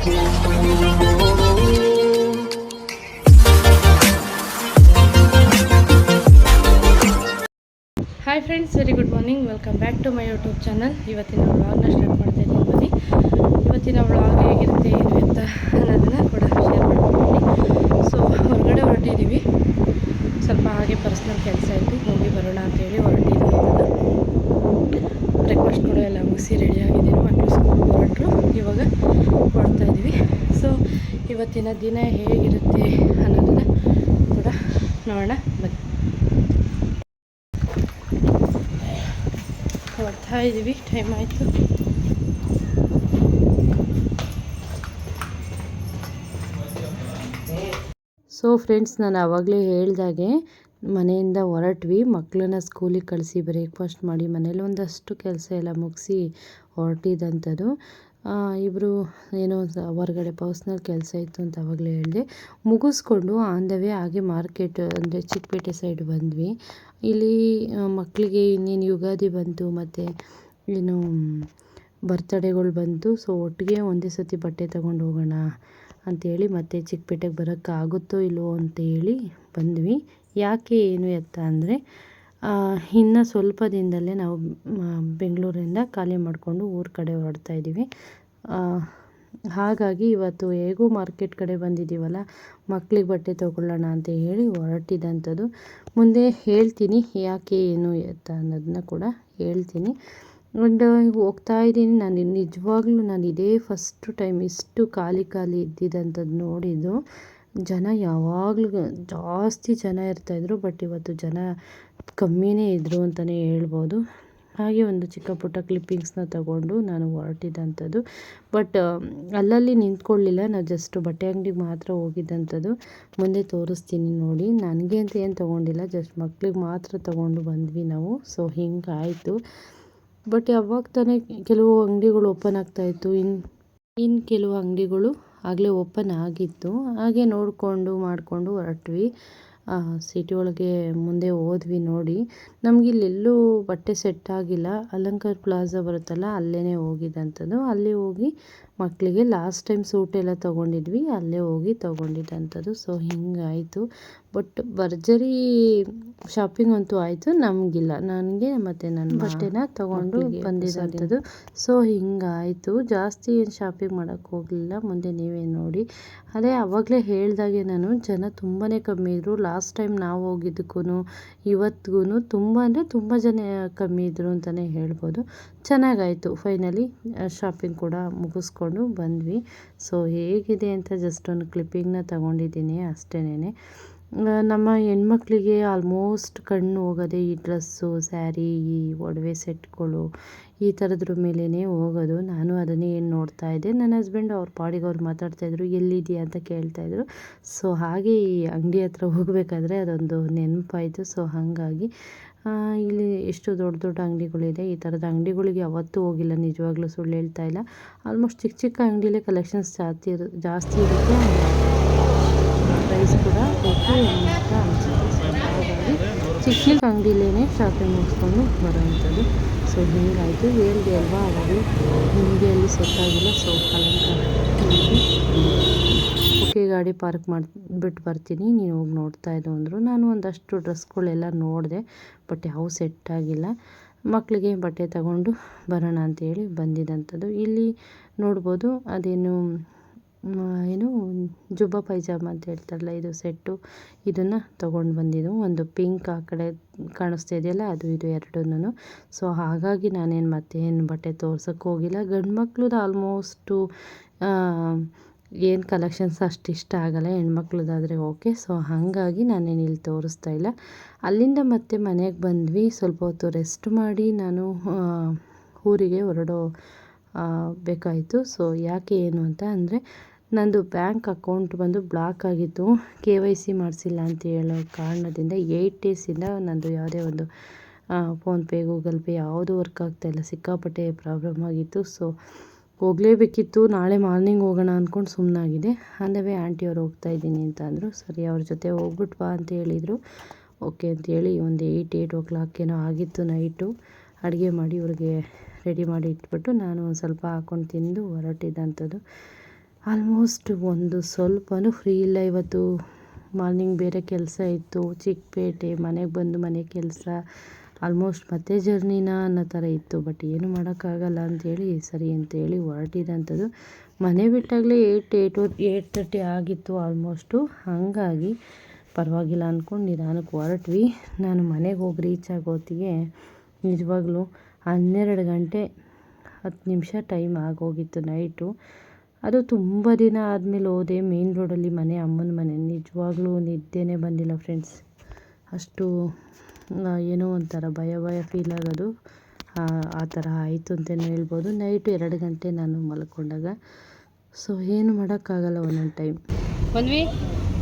Hi friends very good morning welcome back to my YouTube channel ಇವತ್ತಿನ ವ್ಲಾಗ್ನ start ಮಾಡ್ತಾ ಇದ್ದೀನಿ ಬನ್ನಿ. ಇವತ್ತಿನ ವ್ಲಾಗ್ ಹೇಗಿರುತ್ತೆ ಏನು ಅಂತ ಅನ್ನೋದನ್ನು ಕೂಡ ಶೇರ್ ಮಾಡ್ತೀನಿ ಸೊ ಹೊರಗಡೆ ಹೊರಟಿದ್ದೀವಿ. ಸ್ವಲ್ಪ ಹಾಗೆ ಪರ್ಸ್ನಲ್ ಕೆಲಸ ಇತ್ತು. ಹೋಗಿ ಬರೋಣ ಅಂತೇಳಿ ಹೊರಟಿದ್ದೀವಿ ಬ್ರೇಕ್ಫಾಸ್ಟ್ ಕೂಡ ಎಲ್ಲ ಮುಗಿಸಿ ರೆಡಿ ಆಗಿದ್ದೀನಿ. ಮಕ್ಕಳು ಇವಾಗ ಕೊಡ್ತಾ ಇದ್ದೀವಿ. ಸೊ ಇವತ್ತಿನ ದಿನ ಹೇಗಿರುತ್ತೆ ಅನ್ನೋದನ್ನು ಕೂಡ ನೋಡೋಣ, ಬನ್ನಿ. ಕೊಡ್ತಾ ಇದ್ದೀವಿ ಟೈಮ್ ಆಯಿತು. ಸೊ ಫ್ರೆಂಡ್ಸ್ ನಾನು ಆವಾಗಲೇ ಹೇಳ್ದಾಗೆ ಮನೆಯಿಂದ ಹೊರಟ್ವಿ. ಮಕ್ಕಳನ್ನ ಸ್ಕೂಲಿಗೆ ಕಳಿಸಿ ಬ್ರೇಕ್ಫಾಸ್ಟ್ ಮಾಡಿ ಮನೇಲಿ ಒಂದಷ್ಟು ಕೆಲಸ ಎಲ್ಲ ಮುಗಿಸಿ ಹೊರಟಿದ್ದಂಥದ್ದು ಇಬ್ಬರು ಏನೋ ಒಂದು ಹೊರಗಡೆ ಪರ್ಸ್ನಲ್ ಕೆಲಸ ಇತ್ತು ಅಂತ ಆವಾಗಲೇ ಹೇಳಿದೆ. ಮುಗಿಸ್ಕೊಂಡು ಆನ್ ದ ವೇ ಹಾಗೆ ಮಾರ್ಕೆಟ್ ಅಂದರೆ ಚಿಕ್ಕಪೇಟೆ ಸೈಡ್ ಬಂದ್ವಿ. ಇಲ್ಲಿ ಮಕ್ಕಳಿಗೆ ಇನ್ನೇನು ಯುಗಾದಿ ಬಂತು, ಮತ್ತು ಏನು ಬರ್ತಡೇಗಳು ಬಂತು ಸೊ ಒಟ್ಟಿಗೆ ಒಂದೇ ಸತಿ ಬಟ್ಟೆ ತಗೊಂಡು ಹೋಗೋಣ ಅಂಥೇಳಿ ಮತ್ತೆ ಚಿಕ್ಕಪೇಟೆಗೆ ಬರೋಕ್ಕಾಗುತ್ತೋ ಇಲ್ಲವೋ ಅಂತೇಳಿ ಬಂದ್ವಿ. ಯಾಕೆ ಏನು ಎತ್ತ ಅಂದರೆ ಇನ್ನು ಸ್ವಲ್ಪ ದಿನದಲ್ಲೇ ನಾವು ಬೆಂಗಳೂರಿಂದ ಖಾಲಿ ಮಾಡಿಕೊಂಡು ಊರ ಕಡೆ ಹೊರಡ್ತಾ ಇದ್ದೀವಿ ಹಾಗಾಗಿ ಇವತ್ತು ಹೇಗೂ ಮಾರ್ಕೆಟ್ ಕಡೆ ಬಂದಿದ್ದೀವಲ್ಲ ಮಕ್ಳಿಗೆ ಬಟ್ಟೆ ತೊಗೊಳ್ಳೋಣ ಅಂತ ಹೇಳಿ ಹೊರಟಿದ್ದಂಥದ್ದು ಮುಂದೆ ಹೇಳ್ತೀನಿ ಯಾಕೆ ಏನು ಅಂತ ಅನ್ನೋದನ್ನ ಕೂಡ ಹೇಳ್ತೀನಿ. ಒಂದು ಹೋಗ್ತಾ ಇದ್ದೀನಿ ನಾನು, ನಿಜವಾಗ್ಲೂ ನಾನು ಇದೇ ಫಸ್ಟ್ ಟೈಮ್ ಇಷ್ಟು ಖಾಲಿ ಖಾಲಿ ಇದ್ದಿದ್ದಂಥದ್ದು ನೋಡಿದ್ದು. ಜನ ಯಾವಾಗಲೂ ಜಾಸ್ತಿ ಜನ ಇರ್ತಾಯಿದ್ರು ಬಟ್ ಇವತ್ತು ಜನ ಕಮ್ಮಿನೇ ಇದ್ದರು ಅಂತಲೇ ಹೇಳ್ಬೋದು. ಹಾಗೆ ಒಂದು ಚಿಕ್ಕ ಪುಟ್ಟ ಕ್ಲಿಪ್ಪಿಂಗ್ಸ್ನ ತಗೊಂಡು ನಾನು ಹೊರಟಿದ್ದಂಥದ್ದು ಬಟ್ ಅಲ್ಲಲ್ಲಿ ನಿಂತ್ಕೊಳ್ಳಿಲ್ಲ. ನಾನು ಜಸ್ಟ್ ಬಟ್ಟೆ ಅಂಗಡಿಗೆ ಮಾತ್ರ ಹೋಗಿದ್ದಂಥದ್ದು. ಮುಂದೆ ತೋರಿಸ್ತೀನಿ ನೋಡಿ. ನನಗೆ ಅಂತ ಏನು ತೊಗೊಂಡಿಲ್ಲ. ಜಸ್ಟ್ ಮಕ್ಳಿಗೆ ಮಾತ್ರ ತೊಗೊಂಡು ಬಂದ್ವಿ ನಾವು. ಸೊ ಹಿಂಗಾಯಿತು. ಬಟ್ ಯಾವಾಗ ತಾನೇ ಕೆಲವು ಅಂಗಡಿಗಳು ಓಪನ್ ಆಗ್ತಾಯಿತ್ತು ಇನ್ನು ಇನ್ನು ಕೆಲವು ಅಂಗಡಿಗಳು ಆಗಲೇ ಓಪನ್ ಆಗಿತ್ತು. ಹಾಗೆ ನೋಡಿಕೊಂಡು ಮಾಡಿಕೊಂಡು ಹೊರಟ್ವಿ. ಸಿಟಿ ಒಳಗೆ ಮುಂದೆ ಹೋದ್ವಿ ನೋಡಿ. ನಮ್ಗೆ ಇಲ್ಲೆಲ್ಲೂ ಬಟ್ಟೆ ಸೆಟ್ ಆಗಿಲ್ಲ. ಅಲಂಕಾರ್ ಪ್ಲಾಜಾ ಬರುತ್ತಲ್ಲ ಅಲ್ಲೇ ಹೋಗಿದ್ದಂಥದ್ದು. ಅಲ್ಲಿ ಹೋಗಿ ಮಕ್ಕಳಿಗೆ ಲಾಸ್ಟ್ ಟೈಮ್ ಸೂಟ್ ಎಲ್ಲ ತೊಗೊಂಡಿದ್ವಿ ಅಲ್ಲೇ ಹೋಗಿ ತೊಗೊಂಡಿದ್ದಂಥದ್ದು. ಸೊ ಹಿಂಗಾಯಿತು. ಬಟ್ ಭರ್ಜರಿ ಶಾಪಿಂಗ್ ಅಂತೂ ಆಯಿತು ನಮಗಿಲ್ಲ. ನನಗೆ ಮತ್ತು ನನ್ನ ಬಟ್ಟೆನ ತೊಗೊಂಡು ಬಂದಿದ್ದಂಥದ್ದು. ಸೊ ಹಿಂಗಾಯಿತು. ಜಾಸ್ತಿ ಏನು ಶಾಪಿಂಗ್ ಮಾಡೋಕ್ಕೆ ಹೋಗಲಿಲ್ಲ. ಮುಂದೆ ನೀವೇ ನೋಡಿ. ಅದೇ ಆವಾಗಲೇ ಹೇಳಿದಾಗೆ ನಾನು ಜನ ತುಂಬಾ ಕಮ್ಮಿ ಇದ್ದರು ಲಾಸ್ಟ್ ಟೈಮ್ ನಾವು ಹೋಗಿದ್ದಕ್ಕೂ ಇವತ್ತಿಗೂ ತುಂಬ ಅಂದರೆ ತುಂಬ ಜನ ಕಮ್ಮಿ ಇದ್ದರು ಅಂತಲೇ ಹೇಳ್ಬೋದು. ಚೆನ್ನಾಗಾಯಿತು. ಫೈನಲಿ ಶಾಪಿಂಗ್ ಕೂಡ ಮುಗಿಸ್ಕೊಂಡು ಬಂದ್ವಿ. ಸೊ ಹೇಗಿದೆ ಅಂತ ಜಸ್ಟ್ ಒಂದು ಕ್ಲಿಪ್ಪಿಂಗ್ನ ತಗೊಂಡಿದ್ದೀನಿ ಅಷ್ಟೇನೆ ನಮ್ಮ ಹೆಣ್ಮಕ್ಳಿಗೆ ಆಲ್ಮೋಸ್ಟ್ ಕಣ್ಣು ಹೋಗೋದೇ ಈ ಡ್ರೆಸ್ಸು ಸ್ಯಾರಿ ಈ ಒಡವೆ ಸೆಟ್ಗಳು ಈ ಥರದ್ರ ಮೇಲೇ ಹೋಗೋದು. ನಾನು ಅದನ್ನೇ ಏನು ನೋಡ್ತಾ ಇದ್ದೆ. ನನ್ನ ಹಸ್ಬೆಂಡ್ ಅವ್ರ ಪಾಡಿಗೆ ಅವ್ರು ಮಾತಾಡ್ತಾಯಿದ್ರು ಎಲ್ಲಿದೆಯಾ? ಅಂತ ಕೇಳ್ತಾಯಿದ್ರು ಸೊ ಹಾಗೆ ಈ ಅಂಗಡಿ ಹತ್ರ ಹೋಗಬೇಕಾದ್ರೆ ಅದೊಂದು ನೆನಪಾಯಿತು. ಸೊ ಹಾಗಾಗಿ ಇಲ್ಲಿ ಎಷ್ಟು ದೊಡ್ಡ ದೊಡ್ಡ ಅಂಗಡಿಗಳಿದೆ. ಈ ಥರದ ಅಂಗಡಿಗಳಿಗೆ ಯಾವತ್ತೂ ಹೋಗಿಲ್ಲ. ನಿಜವಾಗ್ಲೂ ಸುಳ್ಳು ಹೇಳ್ತಾ ಇಲ್ಲ. ಆಲ್ಮೋಸ್ಟ್ ಚಿಕ್ಕ ಚಿಕ್ಕ ಅಂಗಡಿಲೇ ಕಲೆಕ್ಷನ್ಸ್ ಜಾಸ್ತಿ ಇರು, ಜಾಸ್ತಿ ಇರುತ್ತೆ. ಪ್ರೈಸ್ ಕೂಡ ಓಕೆ ಅಂತ ಅನಿಸುತ್ತೆ. ಚಿಕ್ಕ ಚಿಕ್ಕ ಅಂಗಡಿಲೇ ಶಾಪಿಂಗ್ ಮುಗಿಸ್ಕೊಂಡು ಬರೋವಂಥದ್ದು. ಸೊ ಹಿಂಗಾಯಿತು. ಹೇಳಿದೆ ಅಲ್ವಾ? ಅವಾಗಲೂ ನಿಮಗೆ ಅಲ್ಲಿ ಸೆಟ್ ಆಗಿಲ್ಲ. ಸೊ ಓಕೆ ಗಾಡಿ ಪಾರ್ಕ್ ಮಾಡಿಬಿಟ್ಟು ಬರ್ತೀನಿ, ನೀನು ಹೋಗಿ ನೋಡ್ತಾ ಇದ್ದು ಅಂದರು. ನಾನು ಒಂದಷ್ಟು ಡ್ರೆಸ್ಗಳೆಲ್ಲ ನೋಡಿದೆ ಬಟ್ ಯಾವ ಸೆಟ್ ಆಗಿಲ್ಲ. ಮಕ್ಕಳಿಗೆ ಬಟ್ಟೆ ತಗೊಂಡು ಬರೋಣ ಅಂತೇಳಿ ಬಂದಿದ್ದಂಥದ್ದು ಇಲ್ಲಿ ನೋಡ್ಬೋದು ಅದೇನು ಏನು, ಜುಬ್ಬ ಪೈಜಾಮ ಅಂತ ಹೇಳ್ತಾರಲ್ಲ, ಇದು ಸೆಟ್ಟು. ಇದನ್ನು ತೊಗೊಂಡು ಬಂದಿದ್ದು. ಒಂದು ಪಿಂಕ್ ಆ ಕಡೆ ಕಾಣಿಸ್ತಾ ಇದೆಯಲ್ಲ, ಅದು, ಇದು ಎರಡನ್ನೂ. ಸೊ, ಹಾಗಾಗಿ ನಾನೇನು ಮತ್ತೆ ಏನು ಬಟ್ಟೆ ತೋರ್ಸೋಕ್ಕೆ ಹೋಗಿಲ್ಲ. ಗಂಡು ಮಕ್ಳದ್ದು ಆಲ್ಮೋಸ್ಟು ಏನು ಕಲೆಕ್ಷನ್ಸ್ ಅಷ್ಟು ಇಷ್ಟ ಆಗಲ್ಲ ಹೆಣ್ಮಕ್ಳದ್ದಾದರೆ ಓಕೆ ಸೊ ಹಾಗಾಗಿ ನಾನೇನು ಇಲ್ಲಿ ತೋರಿಸ್ತಾ ಇಲ್ಲ. ಅಲ್ಲಿಂದ ಮತ್ತೆ ಮನೆಗೆ ಬಂದ್ವಿ. ಸ್ವಲ್ಪ ಹೊತ್ತು ರೆಸ್ಟ್ ಮಾಡಿ ನಾನು ಊರಿಗೆ ಹೊರಡೋ ಬೇಕಾಯಿತು. ಸೊ ಯಾಕೆ ಏನು ಅಂತ ಅಂದರೆ, ನಂದು ಬ್ಯಾಂಕ್ ಅಕೌಂಟ್ ಬಂದು ಬ್ಲಾಕ್ ಆಗಿತ್ತು. ಕೆ ವೈ ಸಿ ಮಾಡಿಸಿಲ್ಲ ಅಂತ ಹೇಳೋ ಕಾರಣದಿಂದ ಏಯ್ಟ್ ಡೇಸಿಂದ ನಂದು ಯಾವುದೇ ಒಂದು ಫೋನ್ಪೇ ಗೂಗಲ್ ಪೇ ಯಾವುದೂ ವರ್ಕ್ ಆಗ್ತಾಯಿಲ್ಲ ಸಿಕ್ಕಾಪಟ್ಟೆ ಪ್ರಾಬ್ಲಮ್ ಆಗಿತ್ತು. ಸೊ ಹೋಗಲೇಬೇಕಿತ್ತು, ನಾಳೆ ಮಾರ್ನಿಂಗ್ ಹೋಗೋಣ ಅಂದ್ಕೊಂಡು ಸುಮ್ಮನಾಗಿದೆ ಅಂದವೇ ಆಂಟಿಯವ್ರು ಹೋಗ್ತಾ ಇದ್ದೀನಿ ಅಂತ ಅಂದರು ಸರಿ ಅವ್ರ ಜೊತೆ ಹೋಗ್ಬಿಟ್ಟು ಬಾ ಅಂತ ಹೇಳಿದರು. ಓಕೆ ಅಂತೇಳಿ ಒಂದು ಏಯ್ಟ್ ಏಯ್ಟ್ ಓ ಕ್ಲಾಕ್ ಏನೋ ಆಗಿತ್ತು ನೈಟು. ಅಡುಗೆ ಮಾಡಿ ಇವ್ರಿಗೆ ರೆಡಿ ಮಾಡಿ ಇಟ್ಬಿಟ್ಟು ನಾನು ಒಂದು ಸ್ವಲ್ಪ ಹಾಕ್ಕೊಂಡು ತಿಂದು ಹೊರಟಿದ್ದಂಥದ್ದು ಆಲ್ಮೋಸ್ಟ್ ಒಂದು ಸ್ವಲ್ಪನೂ ಫ್ರೀ ಇಲ್ಲ ಇವತ್ತು. ಮಾರ್ನಿಂಗ್ ಬೇರೆ ಕೆಲಸ ಇತ್ತು, ಚಿಕ್ಕಪೇಟೆ ಮನೆಗೆ ಬಂದು ಮನೆ ಕೆಲಸ ಆಲ್ಮೋಸ್ಟ್ ಮತ್ತೆ ಜರ್ನಿನ ಅನ್ನೋ ಥರ ಇತ್ತು. ಬಟ್ ಏನು ಮಾಡೋಕ್ಕಾಗಲ್ಲ ಅಂಥೇಳಿ ಸರಿ ಅಂತೇಳಿ ಹೊರಟಿದಂಥದ್ದು. ಮನೆ ಬಿಟ್ಟಾಗಲೇ ಏಯ್ಟ್ ಏಯ್ಟ್ ಏಯ್ಟ್ ತರ್ಟಿ ಆಗಿತ್ತು ಆಲ್ಮೋಸ್ಟು ಹಾಗಾಗಿ ಪರವಾಗಿಲ್ಲ ಅಂದ್ಕೊಂಡು ನಿಧಾನಕ್ಕೆ ಹೊರಟ್ವಿ. ನಾನು ಮನೆಗೆ ಹೋಗಿ ರೀಚ್ ಆಗೋತ್ತಿಗೆ ನಿಜವಾಗ್ಲೂ ಹನ್ನೆರಡು ಗಂಟೆ ಹತ್ತು ನಿಮಿಷ ಟೈಮ್ ಆಗೋಗಿತ್ತು ನೈಟು ಅದು ತುಂಬ ದಿನ ಆದಮೇಲೆ ಹೋದೆ. ಮೇನ್ ರೋಡಲ್ಲಿ ಮನೆ ಅಮ್ಮನ ಮನೆ. ನಿಜವಾಗ್ಲೂ ನಿದ್ದೆನೇ ಬಂದಿಲ್ಲ ಫ್ರೆಂಡ್ಸ್ ಅಷ್ಟು ಏನೋ ಒಂಥರ ಭಯ ಭಯ ಫೀಲ್ ಆಗೋದು. ಆ ಥರ ಆಯಿತು ಅಂತಲೇ ಹೇಳ್ಬೋದು. ನೈಟ್ ಎರಡು ಗಂಟೆ ನಾನು ಮಲ್ಕೊಂಡಾಗ. ಸೊ ಏನು ಮಾಡೋಕ್ಕಾಗಲ್ಲ ಒಂದೊಂದು ಟೈಮ್ ಬಂದ್ವಿ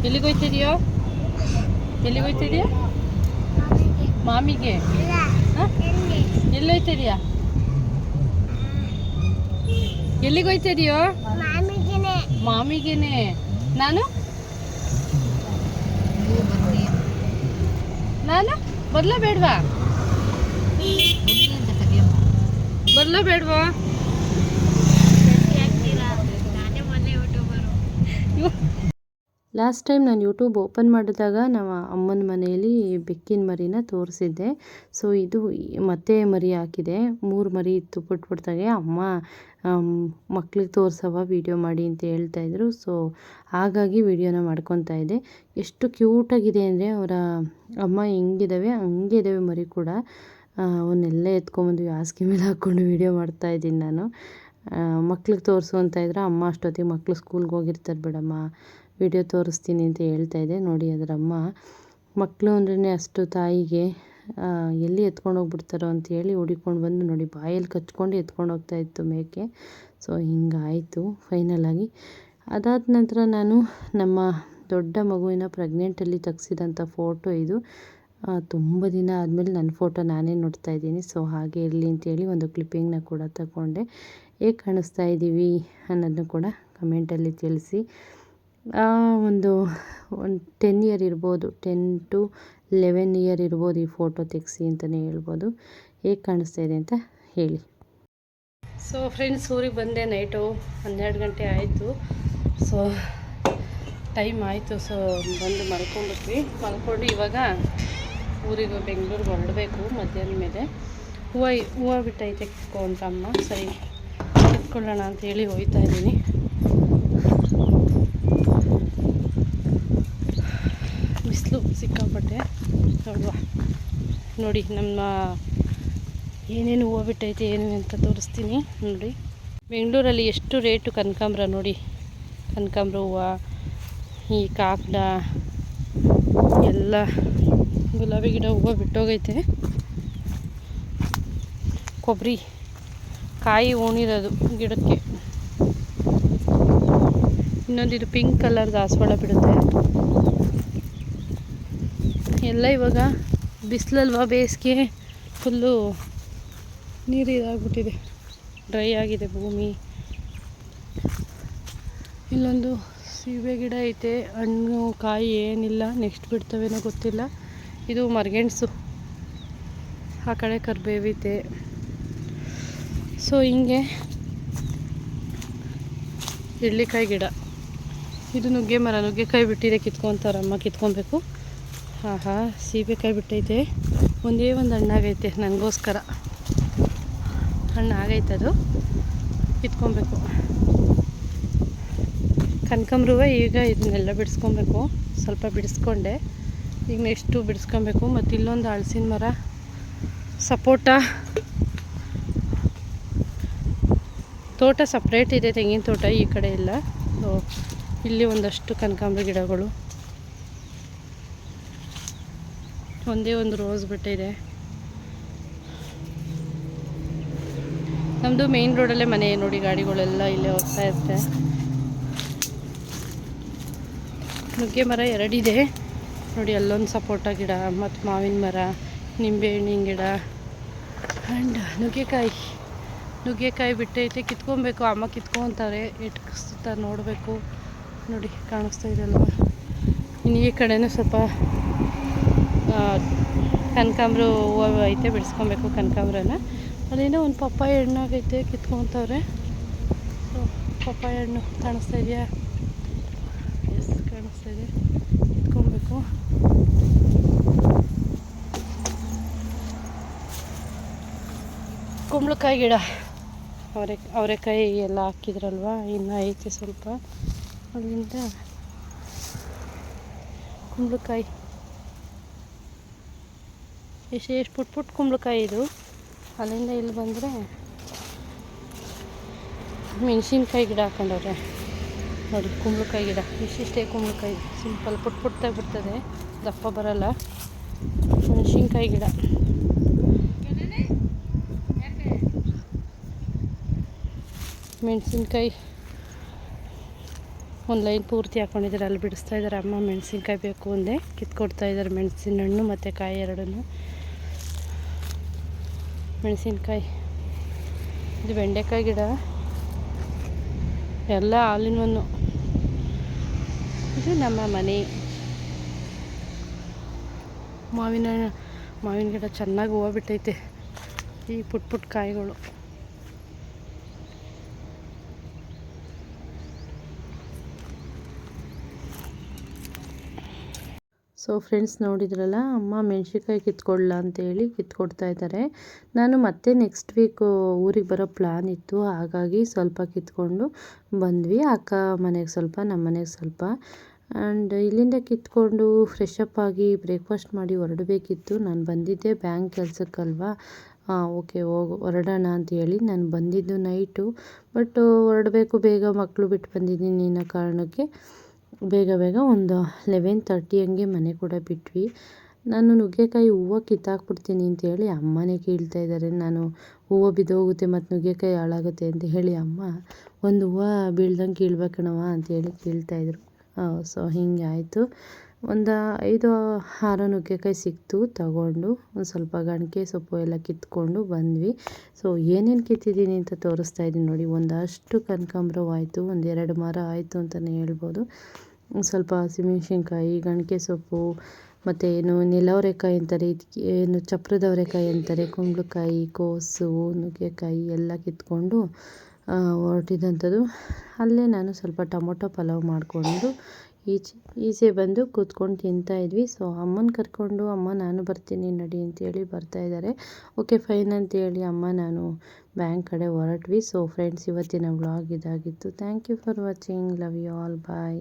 ಎಲ್ಲಿಗೆ ಹೋಯ್ತಿದ್ಯೋ? ಎಲ್ಲಿಗೆ ಹೋಯ್ತಿದ್ಯಾ? ಮಾಮಿಗೆ. ಎಲ್ಲಿ ಹೋಯ್ತಿದ್ಯಾ? ಎಲ್ಲಿಗೆ ಹೋಯ್ತಿದ್ಯೋ? ಮಾಮಿಗೆನೆ. ನಾನು? ನಾನು ಬರ್ಲಾ ಬೇಡ್ವಾ? ಬರ್ಲಾ ಬೇಡ್ವಾ? ಲಾಸ್ಟ್ ಟೈಮ್ ನಾನು ಯೂಟ್ಯೂಬ್ ಓಪನ್ ಮಾಡಿದಾಗ ನಮ್ಮ ಅಮ್ಮನ ಮನೆಯಲ್ಲಿ ಬೆಕ್ಕಿನ ಮರಿನ ತೋರಿಸಿದ್ದೆ. ಸೊ ಇದು ಮತ್ತೆ ಮರಿ ಹಾಕಿದೆ. ಮೂರು ಮರಿ ಇತ್ತು ಪುಟ್ ಅಮ್ಮ ಮಕ್ಳಿಗೆ ತೋರಿಸವ ವೀಡಿಯೋ ಮಾಡಿ ಅಂತ ಹೇಳ್ತಾಯಿದ್ರು ಸೊ ಹಾಗಾಗಿ ವೀಡಿಯೋನ ಮಾಡ್ಕೊತಾ ಇದ್ದೆ. ಎಷ್ಟು ಕ್ಯೂಟಾಗಿದೆ ಅಂದರೆ ಅವರ ಅಮ್ಮ ಹೆಂಗಿದ್ದಾವೆ ಹಂಗೆ ಇದ್ದಾವೆ ಮರಿ ಕೂಡ. ಅವನ್ನೆಲ್ಲ ಎತ್ಕೊಂಬಂದು ಹಾಸಿಗೆ ಮೇಲೆ ಹಾಕ್ಕೊಂಡು ವೀಡಿಯೋ ಮಾಡ್ತಾಯಿದ್ದೀನಿ ನಾನು. ಮಕ್ಳಿಗೆ ತೋರಿಸು ಅಂತ ಇದ್ರೆ ಅಮ್ಮ ಅಷ್ಟೊತ್ತಿಗೆ ಮಕ್ಳು ಸ್ಕೂಲ್ಗೆ ಹೋಗಿರ್ತಾರೆ ಬಿಡಮ್ಮ. ವಿಡಿಯೋ ತೋರಿಸ್ತೀನಿ ಅಂತ ಹೇಳ್ತಾ ಇದೆ. ನೋಡಿ ಅದರ ಅಮ್ಮ ಮಕ್ಕಳು ಅಂದ್ರೇ ಅಷ್ಟು ತಾಯಿಗೆ ಎಲ್ಲಿ ಎತ್ಕೊಂಡು ಹೋಗ್ಬಿಡ್ತಾರೋ ಅಂತೇಳಿ ಹುಡಿಕೊಂಡು ಬಂದು ನೋಡಿ ಬಾಯಲ್ಲಿ ಕಚ್ಕೊಂಡು ಎತ್ಕೊಂಡು ಹೋಗ್ತಾ ಇತ್ತು ಮೇಕೆ. ಸೊ, ಹಿಂಗಾಯಿತು ಫೈನಲಾಗಿ ಅದಾದ ನಂತರ ನಾನು ನಮ್ಮ ದೊಡ್ಡ ಮಗುವಿನ ಪ್ರೆಗ್ನೆಂಟಲ್ಲಿ ತೆಗ್ಸಿದಂಥ ಫೋಟೋ ಇದು. ತುಂಬ ದಿನ ಆದಮೇಲೆ ನನ್ನ ಫೋಟೋ ನಾನೇ ನೋಡ್ತಾ ಇದ್ದೀನಿ. ಸೊ, ಹಾಗೆ ಇರಲಿ ಅಂತೇಳಿ ಒಂದು ಕ್ಲಿಪ್ಪಿಂಗ್ನ ಕೂಡ ತಗೊಂಡೆ. ಹೇಗೆ ಕಾಣಿಸ್ತಾ ಇದ್ದೀವಿ ಅನ್ನೋದನ್ನು ಕೂಡ ಕಮೆಂಟಲ್ಲಿ ತಿಳಿಸಿ. ಒಂದು ಒಂದು ಟೆನ್ ಇಯರ್ ಇರ್ಬೋದು ಟೆನ್ ಟು ಲೆವೆನ್ ಇಯರ್ ಇರ್ಬೋದು ಈ ಫೋಟೋ ತೆಗೆಸಿ ಅಂತಲೇ ಹೇಳ್ಬೋದು. ಹೇಗೆ ಕಾಣಿಸ್ತಾ ಇದೆ ಅಂತ ಹೇಳಿ. ಸೊ ಫ್ರೆಂಡ್ಸ್ ಊರಿಗೆ ಬಂದೆ ನೈಟು ಹನ್ನೆರಡು ಗಂಟೆ ಆಯಿತು. ಸೊ ಟೈಮ್ ಆಯಿತು. ಸೊ ಬಂದು ಮಲ್ಕೊಂಡ್ಬಿಟ್ವಿ ಮಲ್ಕೊಂಡು ಇವಾಗ ಊರಿಗೆ ಬೆಂಗಳೂರಿಗೆ ಹೊರಡಬೇಕು ಮಧ್ಯಾಹ್ನ ಮೇಲೆ. ಹೂವು ಹೂವು ಬಿಟ್ಟೈತೆ ಕೋ ಅಂತ ಅಮ್ಮ. ಸರಿ, ಕಿತ್ಕೊಳ್ಳೋಣ ಅಂತೇಳಿ ಹೋಗ್ತಾ ಇದ್ದೀನಿ ಬಿಸಿಲು ಸಿಕ್ಕಾಪಟ್ಟೆ ನೋಡುವ ನೋಡಿ, ನಮ್ಮ ಏನೇನು ಹೂವು ಬಿಟ್ಟೈತೆ ಏನು ಅಂತ ತೋರಿಸ್ತೀನಿ. ನೋಡಿ. ಬೆಂಗಳೂರಲ್ಲಿ ಎಷ್ಟು ರೇಟು ಕನಕಾಂಬ್ರ ನೋಡಿ. ಕನಕಾಂಬ್ರ ಹೂವು, ಈ ಕಾಕಡ, ಎಲ್ಲ ಗುಲಾಬಿ ಗಿಡ ಹೂವು ಬಿಟ್ಟೋಗೈತೆ. ಕೊಬ್ಬರಿ, ಕಾಯಿ ಉಣಿರೋದು ಗಿಡಕ್ಕೆ. ಇನ್ನೊಂದು ಇದು ಪಿಂಕ್ ಕಲರ್ ದಾಸವಾಳ ಬಿಡುತ್ತೆ. ಎಲ್ಲ ಇವಾಗ ಬಿಸಿಲಲ್ವಾ, ಬೇಸಿಗೆ ಫುಲ್ಲು ನೀರು ಇದಾಗ್ಬಿಟ್ಟಿದೆ ಡ್ರೈ ಆಗಿದೆ ಭೂಮಿ. ಇಲ್ಲೊಂದು ಸೀಬೆ ಗಿಡ ಐತೆ, ಹಣ್ಣು, ಕಾಯಿ ಏನಿಲ್ಲ, ನೆಕ್ಸ್ಟ್ ಬಿಡ್ತವೇನೋ ಗೊತ್ತಿಲ್ಲ. ಇದು ಮರ್ಗೆಣ್ಸು. ಆ ಕಡೆ ಕರ್ಬೇವಿದೆ ಸೊ ಹಿಂಗೆ ಇಡ್ಲಿಕಾಯಿ ಗಿಡ. ಇದು ನುಗ್ಗೆ ಮರ, ನುಗ್ಗೆಕಾಯಿ ಬಿಟ್ಟಿದೆ ಕಿತ್ಕೊತಾರಮ್ಮ, ಕಿತ್ಕೊಬೇಕು. ಹಾಂ ಹಾಂ ಸೀಬೆಕಾಯಿ ಬಿಟ್ಟೈತೆ. ಒಂದೇ ಒಂದು ಹಣ್ಣಾಗೈತೆ ನನಗೋಸ್ಕರ. ಹಣ್ಣು ಆಗೈತೆ ಅದು. ಕಿತ್ಕೊಬೇಕು ಕನಕಾಂಬ್ರವ ಈಗ ಇದನ್ನೆಲ್ಲ ಬಿಡಿಸ್ಕೊಬೇಕು. ಸ್ವಲ್ಪ ಬಿಡಿಸ್ಕೊಂಡೆ. ಈಗ ನೆಕ್ಸ್ಟು ಬಿಡಿಸ್ಕೊಬೇಕು. ಮತ್ತು ಇಲ್ಲೊಂದು ಹಳಸಿನ ಮರ. ಸಪೋಟ. ತೋಟ ಸಪ್ರೇಟ್ ಇದೆ ತೆಂಗಿನ ತೋಟ ಈ ಕಡೆ ಇಲ್ಲ. ಇಲ್ಲಿ ಒಂದಷ್ಟು ಕನಕಾಂಬ್ರ ಗಿಡಗಳು. ಒಂದೇ ಒಂದು ರೋಸ್ ಬಿಟ್ಟಿದೆ. ನಮ್ಮದು ಮೇನ್ ರೋಡಲ್ಲೇ ಮನೆ, ನೋಡಿ ಗಾಡಿಗಳೆಲ್ಲ ಇಲ್ಲೇ ಹೋಗ್ತಾ ಇರುತ್ತೆ. ನುಗ್ಗೆ ಮರ ಎರಡಿದೆ. ನೋಡಿ ಅಲ್ಲೊಂದು ಸಪೋಟ ಗಿಡ, ಮತ್ತು ಮಾವಿನ ಮರ ನಿಂಬೆ ಹಣ್ಣಿನ ಗಿಡ ಆ್ಯಂಡ್ ನುಗ್ಗೆಕಾಯಿ. ನುಗ್ಗೆಕಾಯಿ ಬಿಟ್ಟೈತೆ ಕಿತ್ಕೊಬೇಕು, ಅಮ್ಮ ಕಿತ್ಕೊತಾರೆ ಇಟ್ಕಿಸ್ತಾ ನೋಡಬೇಕು. ನೋಡಿ, ಕಾಣಿಸ್ತಾ ಇದೆಯಲ್ವ ಇನ್ನು ಈ ಕಡೆನೂ ಸ್ವಲ್ಪ ಕನಕಾಂಬ್ರ ಹೂವು ಐತೆ ಬಿಡಿಸ್ಕೊಬೇಕು ಕನಕಾಂಬ್ರನ. ಅದೇನೋ ಒಂದು ಪಪ್ಪಾಯ ಹಣ್ಣಾಗೈತೆ ಕಿತ್ಕೊತವ್ರೆ. ಸೊ ಪಪ್ಪಾಯ ಹಣ್ಣು ಕಾಣಿಸ್ತಾ ಇದೆಯಾ? ಎಸ್ ಕಾಣಿಸ್ತಾ ಇದೆ. ಕಿತ್ಕೊಬೇಕು. ಕುಂಬಳಕಾಯಿ ಗಿಡ. ಅವರೆ, ಅವರೆಕಾಯಿ ಎಲ್ಲ ಹಾಕಿದ್ರಲ್ವ? ಇನ್ನು ಐತೆ ಸ್ವಲ್ಪ. ಅಲ್ಲಿಂದ ಕುಂಬಳಕಾಯಿ. ಎಷ್ಟು ಎಷ್ಟು ಪುಟ್ ಪುಟ್ ಕುಂಬಳಕಾಯಿ ಇದು. ಅಲ್ಲಿಂದ ಇಲ್ಲಿ ಬಂದರೆ ಮೆಣಸಿನ್ಕಾಯಿ ಗಿಡ ಹಾಕೊಂಡವ್ರೆ. ನೋಡಿ, ಕುಂಬಳಕಾಯಿ ಗಿಡ. ಇಷ್ಟಿಷ್ಟೇ ಕುಂಬಳಕಾಯಿ. ಸಿಂಪಲ್ ಪುಟ್ ಪುಟ್ಟಾಗಿ ಬಿಡ್ತದೆ. ದಪ್ಪ ಬರಲ್ಲ. ಮೆಣಸಿನ್ಕಾಯಿ ಗಿಡ. ಮೆಣಸಿನ್ಕಾಯಿ. ಒಂದು ಲೈನ್ ಪೂರ್ತಿ ಹಾಕೊಂಡಿದ್ದಾರೆ. ಅಲ್ಲಿ ಬಿಡಿಸ್ತಾ ಇದ್ದಾರೆ. ಅಮ್ಮ, ಮೆಣಸಿನ್ಕಾಯಿ ಬೇಕು ಒಂದೇ ಕಿತ್ಕೊಡ್ತಾ ಇದ್ದಾರೆ. ಮೆಣಸಿನ ಹಣ್ಣು ಮತ್ತು ಕಾಯಿ ಎರಡನ್ನು. ಮೆಣಸಿನ್ಕಾಯಿ. ಇದು ಬೆಂಡೆಕಾಯಿ ಗಿಡ. ಎಲ್ಲ ಹಾಲಿನ ಒಂದು ಇದು ನಮ್ಮ ಮನೆ. ಮಾವಿನ ಮಾವಿನ ಗಿಡ ಚೆನ್ನಾಗಿ ಹೂವು ಬಿಟ್ಟೈತೆ. ಈ ಪುಟ್ ಪುಟ್ ಕಾಯಿಗಳು. ಸೊ ಫ್ರೆಂಡ್ಸ್ ನೋಡಿದ್ರಲ್ಲ, ಅಮ್ಮ ಮೆಣಸಿನ್ಕಾಯಿ ಕಿತ್ಕೊಡ್ಲ ಅಂತೇಳಿ ಕಿತ್ಕೊಡ್ತಾ ಇದ್ದಾರೆ. ನಾನು ಮತ್ತೆ ನೆಕ್ಸ್ಟ್ ವೀಕು ಊರಿಗೆ ಬರೋ ಪ್ಲ್ಯಾನ್ ಇತ್ತು. ಹಾಗಾಗಿ ಸ್ವಲ್ಪ ಕಿತ್ಕೊಂಡು ಬಂದ್ವಿ. ಅಕ್ಕ ಮನೆಗೆ ಸ್ವಲ್ಪ ನಮ್ಮ ಮನೆಗೆ ಸ್ವಲ್ಪ. ಆ್ಯಂಡ್ ಇಲ್ಲಿಂದ ಕಿತ್ಕೊಂಡು ಫ್ರೆಶ್ ಅಪ್ ಆಗಿ ಬ್ರೇಕ್ಫಾಸ್ಟ್ ಮಾಡಿ ಹೊರಡಬೇಕಿತ್ತು. ನಾನು ಬಂದಿದ್ದೆ ಬ್ಯಾಂಕ್ ಕೆಲಸಕ್ಕಲ್ವಾ? ಹಾಂ ಓಕೆ ಹೋಗು, ಹೊರಡೋಣ ಅಂತೇಳಿ ನಾನು ಬಂದಿದ್ದು ನೈಟು ಬಟ್ ಹೊರಡಬೇಕು, ಬೇಗ ಮಕ್ಕಳು ಬಿಟ್ಟು ಬಂದಿದ್ದೀನಿ ಅನ್ನೋ ಕಾರಣಕ್ಕೆ ಬೇಗ ಬೇಗ ಒಂದು ಲೆವೆನ್ ತರ್ಟಿ ಹಂಗೆ ಮನೆ ಕೂಡ ಬಿಟ್ವಿ. ನಾನು ನುಗ್ಗೆಕಾಯಿ ಹೂವು ಕಿತ್ತಾಕ್ಬಿಡ್ತೀನಿ ಅಂತೇಳಿ ಅಮ್ಮನೇ ಕೇಳ್ತಾ ಇದ್ದಾರೆ ನಾನು ಹೂವು ಬಿದ್ದೋಗುತ್ತೆ ಮತ್ತು ನುಗ್ಗೆಕಾಯಿ ಹಾಳಾಗುತ್ತೆ ಅಂತ ಹೇಳಿ ಅಮ್ಮ ಒಂದು ಹೂವು ಬೀಳ್ದಂಗೆ ಕೀಳ್ಬೇಕಣವ ಅಂತೇಳಿ ಕೇಳ್ತಾಯಿದ್ರು ಸೊ ಹಿಂಗೆ ಆಯಿತು. ಒಂದು ಐದು ಆರು ನುಗ್ಗೆಕಾಯಿ ಸಿಕ್ತು, ತಗೊಂಡು ಒಂದು ಸ್ವಲ್ಪ ಗಣಕೆ ಸೊಪ್ಪು ಎಲ್ಲ ಕಿತ್ಕೊಂಡು ಬಂದ್ವಿ. ಸೊ ಏನೇನು ಕಿತ್ತಿದ್ದೀನಿ ಅಂತ ತೋರಿಸ್ತಾ ಇದ್ದೀನಿ ನೋಡಿ. ಒಂದಷ್ಟು ಕನಕಾಂಬರ ಆಯಿತು ಒಂದೆರಡು ಮರ ಆಯಿತು ಅಂತಲೇ ಹೇಳ್ಬೋದು. ಸ್ವಲ್ಪ ಹಸಿಮೆಣ್ಸಿನ್ಕಾಯಿ ಗಣಕೆ ಸೊಪ್ಪು ಮತ್ತು ಏನು ನೆಲವರೆಕಾಯಿ ಅಂತಾರೆ ಇದಕ್ಕೆ ಏನು ಚಪ್ರದವರೆಕಾಯಿ ಅಂತಾರೆ, ಕುಂಬಳಕಾಯಿ, ಕೋಸು, ನುಗ್ಗೆಕಾಯಿ ಎಲ್ಲ ಕಿತ್ಕೊಂಡು ಹೊರಟಿದ್ದಂಥದ್ದು ಅಲ್ಲೇ ನಾನು ಸ್ವಲ್ಪ ಟೊಮೊಟೊ ಪಲಾವ್ ಮಾಡಿಕೊಂಡು ಈಚೆ ಈಚೆ ಬಂದು ಕೂತ್ಕೊಂಡು ತಿಂತಾಯಿದ್ವಿ ಸೊ, ಅಮ್ಮನ ಕರ್ಕೊಂಡು ಅಮ್ಮ, ನಾನು ಬರ್ತೀನಿ ನಡಿ ಅಂತೇಳಿ ಬರ್ತಾಯಿದ್ದಾರೆ ಓಕೆ, ಫೈನ್ ಅಂತೇಳಿ ಅಮ್ಮ, ನಾನು ಬ್ಯಾಂಕ್ ಕಡೆ ಹೊರಟ್ವಿ. ಸೊ, ಫ್ರೆಂಡ್ಸ್, ಇವತ್ತಿನ ವ್ಲಾಗ್ ಇದಾಗಿತ್ತು. Thank you for watching. Love you all. Bye.